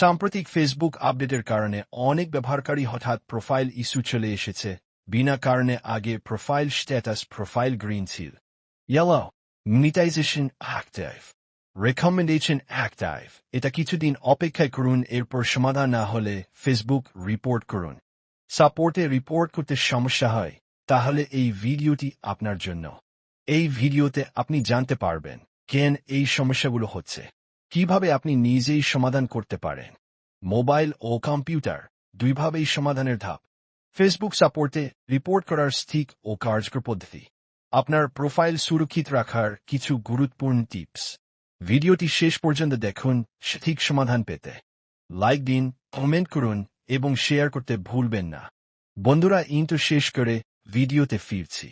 সাম্প্রতিক ফেসবুক আপডেটের কারণে অনেক ব্যবহারকারী হঠাৎ প্রোফাইল ইস্যু চলে এসেছে, বিনা কারণে আগে প্রোফাইল স্ট্যাটাস প্রোফাইল গ্রিন ছিল। Yellow monetization active recommendation active এটা কিছুদিন অপেক্ষা করুন, এরপর সমাধান না হলে ফেসবুক রিপোর্ট করুন। সাপোর্টে রিপোর্ট করতে সমস্যা হয়, তাহলে এই ভিডিওটি আপনার জন্য। এই ভিডিওতে আপনি জানতে পারবেন কেন এই সমস্যাগুলো হচ্ছে। কীভাবে আপনি নিজেই সমাধান করতে পারেন? মোবাইল ও কম্পিউটার দুইভাবেই সমাধানের ধাপ। ফেসবুক সাপোর্টে রিপোর্ট করার স্থিক ও কার্যকর পদ্ধতি। আপনার প্রোফাইল সুরক্ষিত রাখার কিছু গুরুত্বপূর্ণ টিপস। ভিডিওটি শেষ পর্যন্ত দেখুন, সঠিক সমাধান পেতে। লাইক দিন, কমেন্ট করুন এবং শেয়ার করতে ভুলবেন না। বন্ধুরা ইন্টো শেষ করে ভিডিওতে ফিরছি।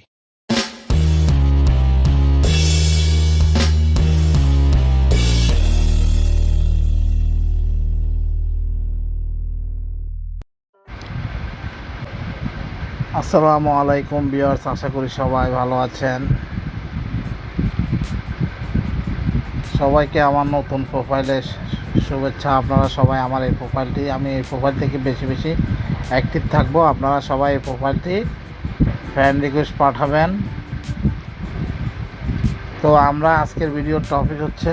আসসালামু আলাইকুম বিয়ার্স আশা করি সবাই ভালো আছেন। সবাইকে আমার নতুন প্রোফাইলে শুভেচ্ছা। আপনারা সবাই আমার এই প্রোফাইলটি আমি এই প্রোফাইল থেকে বেশি বেশি অ্যাক্টিভ থাকব। আপনারা সবাই এই প্রোফাইলটি ফ্যান রিকোয়েস্ট পাঠাবেন। তো আমরা আজকের ভিডিওর টপিক হচ্ছে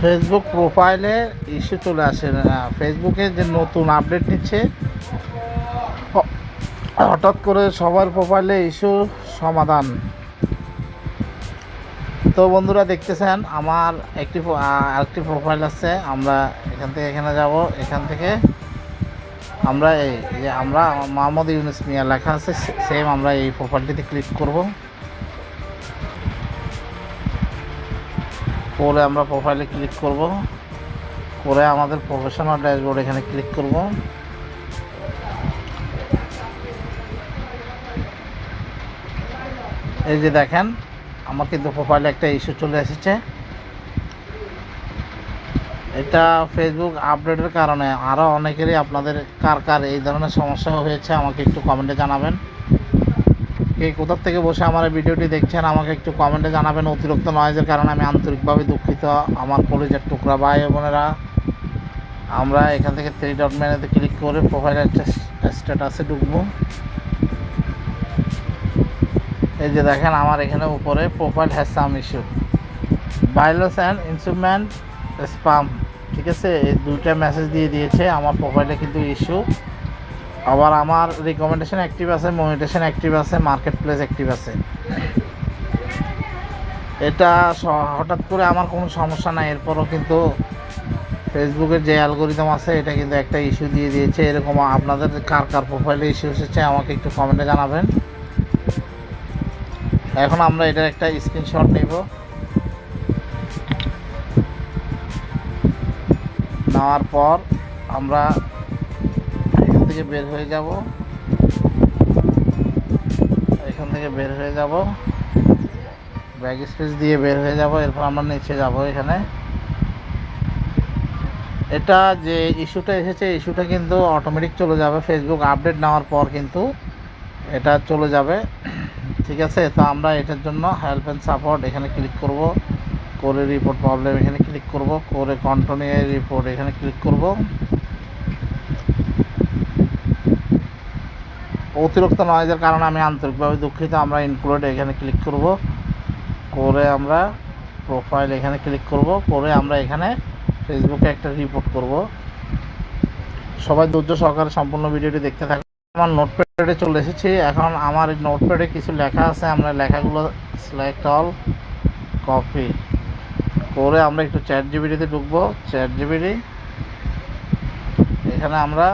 ফেসবুক প্রোফাইলে ইস্যু চলে আসে। ফেসবুকে যে নতুন আপডেট নিচ্ছে হঠাৎ করে সবার প্রোফাইলে ইস্যু, সমাধান। তো বন্ধুরা দেখতেছেন, আমার একটি আরেকটি প্রোফাইল আছে। আমরা এখান থেকে এখানে যাব। এখান থেকে আমরা এই যে আমরা, মোহাম্মদ ইউনুস মিয়া লেখা আছে সেম আমরা এই প্রোফাইলটিতে ক্লিক করব। করে আমরা প্রোফাইলে ক্লিক করব। করে আমাদের প্রফেশনাল ড্যাশবোর্ড এখানে ক্লিক করব। এই যে দেখেন, আমার কিন্তু প্রোফাইলে একটা ইস্যু চলে এসেছে। এটা ফেসবুক আপডেটের কারণে আরও অনেকেরই আপনাদের কার কার এই ধরনের সমস্যা হয়েছে আমাকে একটু কমেন্টে জানাবেন। কে কোথার থেকে বসে আমার এই ভিডিওটি দেখছেন আমাকে একটু কমেন্টে জানাবেন। অতিরিক্ত নয়েজের কারণে আমি আন্তরিকভাবে দুঃখিত। আমার কলেজের টুকরা ভাই বোনেরা, আমরা এখান থেকে থ্রি ডট মেনুতে ক্লিক করে প্রোফাইলের স্ট্যাটাসে ঢুকবো। এই যে দেখেন, আমার এখানে উপরে profile has some issue virus and instrument spam ঠিক আছে? এই দুইটা মেসেজ দিয়ে দিয়েছে, আমার প্রোফাইলে কিন্তু ইস্যু আবার আমার রিকমেন্ডেশন অ্যাক্টিভ আছে মনিটেশন অ্যাক্টিভ আছে মার্কেট প্লেস অ্যাক্টিভ আছে। এটা হঠাৎ করে আমার কোনো সমস্যা নাই, এরপরও কিন্তু ফেসবুকের যে অ্যালগোরিদম আছে, এটা কিন্তু একটা ইস্যু দিয়ে দিয়েছে। এরকম আপনাদের কার কার প্রোফাইলে ইস্যু এসেছে, আমাকে একটু কমেন্টে জানাবেন। এখন আমরা এটার একটা স্ক্রিনশট নেব। নেওয়ার পর আমরা এখান থেকে বের হয়ে যাব। এখান থেকে বের হয়ে যাব। ব্যাগ স্পেস দিয়ে বের হয়ে যাব, এরপর আমরা নিচে যাব এখানে। এটা যে ইস্যুটা এসেছে ইস্যুটা কিন্তু অটোমেটিক চলে যাবে। ফেসবুক আপডেট নেওয়ার পর কিন্তু এটা চলে যাবে। ঠিক আছে? তো আমরা এটার জন্য হেল্প অ্যান্ড সাপোর্ট এখানে ক্লিক করব। করে রিপোর্ট প্রবলেম এখানে ক্লিক করব। করে কন্টিনিউ রিপোর্ট এখানে ক্লিক করব। অতিরিক্ত নয়েজের কারণে আমি আন্তরিকভাবে দুঃখিত। আমরা ইনক্লুড এখানে ক্লিক করব। করে আমরা প্রোফাইল এখানে ক্লিক করব। করে আমরা এখানে ফেসবুকে একটা রিপোর্ট করব। সবাই ধৈর্য সহকারে সম্পূর্ণ ভিডিওটি দেখতে থাকুন। আমার নোটপ্যাডে চলে এসেছি। এখন আমার এই নোটপ্যাডে কিছু লেখা আছে, আমরা লেখাগুলো সিলেক্ট অল কপি করে আমরা একটু চ্যাট জিবিটিতে ঢুকবো। চ্যাট জিবিটি এখানে আমরা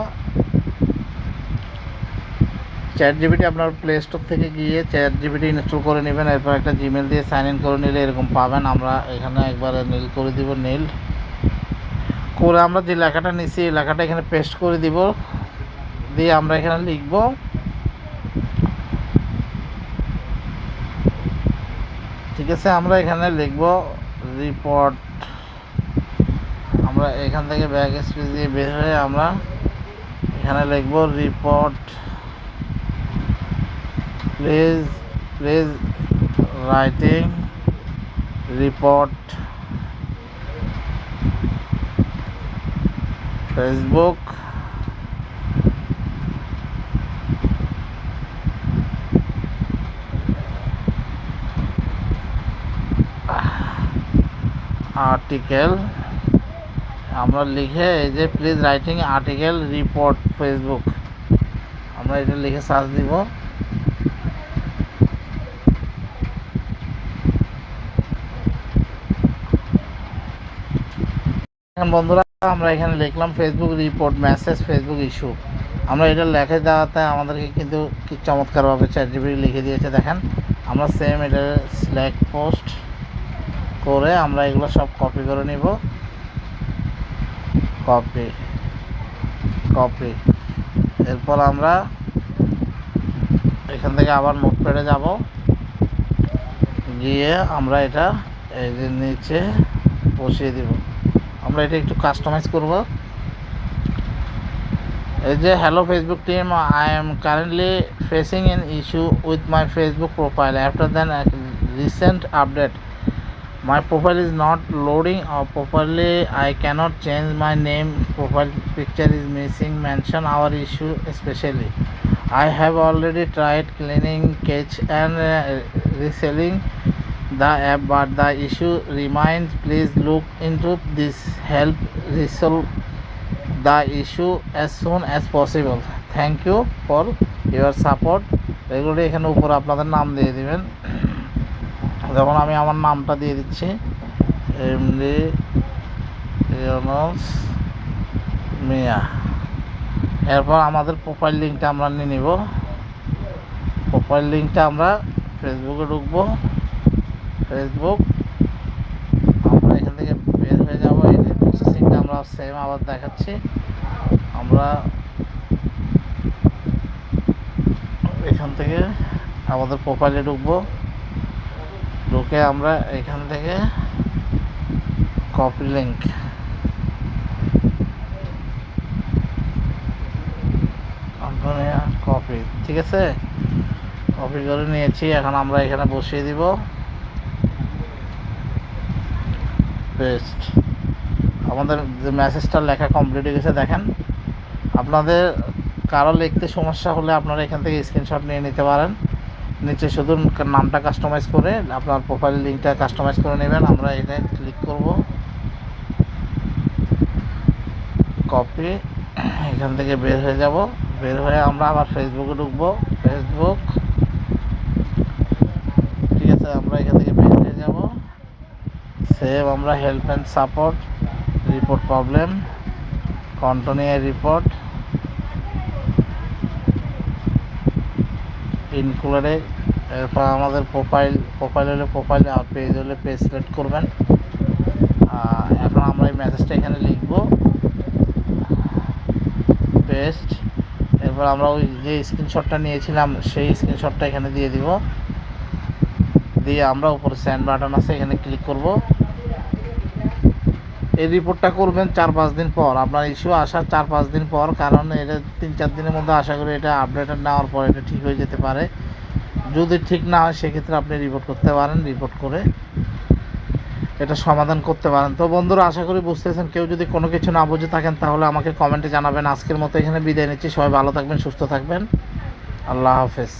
চ্যাট জিবিটি আপনার প্লে স্টোর থেকে গিয়ে চ্যাট জিবিটি ইনস্টল করে নেবেন, এরপর একটা জিমেল দিয়ে সাইন ইন করে নিলে এরকম পাবেন। আমরা এখানে একবারে নীল করে দিব, নীল। করে আমরা যে লেখাটা নিছি, এই লেখাটা এখানে পেস্ট করে দিব। দিয়ে আমরা এখানে লিখব ঠিক আছে, আমরা এখানে লিখব রিপোর্ট আমরা এখান থেকে ব্যাক স্পেস দিয়ে বের হয়ে আমরা এখানে লিখব report please please writing report Facebook article আমরা লিখে এই যে please writing article report Facebook আমরা এটা লিখে সার্চ দিব। বন্ধুরা, আমরা এখানে লিখলাম Facebook report message Facebook issue আমরা এটা লেখে দেওয়াতে আমাদেরকে কিন্তু কি চমৎকারভাবে চ্যাট জিপিটি লিখে দিয়েছে, দেখেন। আমরা সেম এটা সিলেক্ট পোস্ট করে আমরা এগুলো সব কপি করে নিব। কপি কপি এরপর আমরা এখান থেকে আবার নোটপ্যাডে যাব। গিয়ে আমরা এটা এই যে নিচে বসিয়ে দিব। আমরা এটা একটু কাস্টমাইজ করব। এই যে hello Facebook team I am currently facing an issue with my Facebook profile after then recent update my profile is not loading uh, properly i cannot change my name profile picture is missing mention our issue especially i have already tried cleaning catch and uh, reselling the app but the issue remains please look into this help resolve the issue as soon as possible thank you for your support এগুলো এখানে উপরে আপনাদের নাম দিয়ে দিবেন যেমন আমি আমার নামটা দিয়ে দিচ্ছি। এমডি ইউনুস মিয়া এরপর আমাদের প্রোফাইল লিঙ্কটা আমরা নিয়ে নিব। প্রোফাইল লিঙ্কটা আমরা ফেসবুকে ঢুকবো। ফেসবুক আমরা এখান থেকে বের হয়ে যাব। এই প্রসেসিংটা আমরা সেম আবার দেখাচ্ছি। আমরা এখান থেকে আমাদের প্রোফাইলে ঢুকবো। ঢুকে আমরা এখান থেকে কপি লিঙ্ক কপি ঠিক আছে? কপি করে নিয়েছি, এখন আমরা এখানে বসিয়ে দিব। পেস্ট আমাদের যে মেসেজটা লেখা কমপ্লিট হয়ে গেছে, দেখেন। আপনাদের কারও লিখতে সমস্যা হলে আপনারা এখান থেকে স্ক্রিনশট নিয়ে নিতে পারেন। নিচে শুধু নামটা কাস্টমাইজ করে, আপনার প্রোফাইল লিঙ্কটা কাস্টমাইজ করে নেবেন, আমরা এটা ক্লিক করব। কপি এখান থেকে বের হয়ে যাব। বের হয়ে আমরা আবার ফেসবুকে ঢুকবো। ফেসবুক ঠিক আছে, আমরা এখান থেকে বের হয়ে যাব। সেভ আমরা help and support report problem continue report ইনক্লুডে এরপর আমাদের প্রোফাইল প্রোফাইল হলে প্রোফাইল আর পেজ হলে পেজ সিলেক্ট করবেন। এখন আমরা এই মেসেজটা এখানে লিখব। পেস্ট এরপর আমরা ওই যে স্ক্রিনশটটা নিয়েছিলাম, সেই স্ক্রিনশটটা এখানে দিয়ে দিব। দিয়ে আমরা উপরে স্যান্ড বাটন আছে, এখানে ক্লিক করব। এই রিপোর্টটা করবেন চার পাঁচ দিন পর। আপনার ইস্যু আসার চার পাঁচ দিন পর, কারণ এটা তিন চার দিনের মধ্যে আশা করি এটা আপডেটেড নেওয়ার পর এটা ঠিক হয়ে যেতে পারে। যদি ঠিক না হয়, সেক্ষেত্রে আপনি রিপোর্ট করতে পারেন রিপোর্ট করে এটা সমাধান করতে পারেন। তো বন্ধুরা, আশা করি বুঝতেছেন, কেউ যদি কোনো কিছু না বুঝে থাকেন, তাহলে আমাকে কমেন্টে জানাবেন। আজকের মতো এখানে বিদায় নিচ্ছি। সবাই ভালো থাকবেন, সুস্থ থাকবেন। আল্লাহ হাফেজ।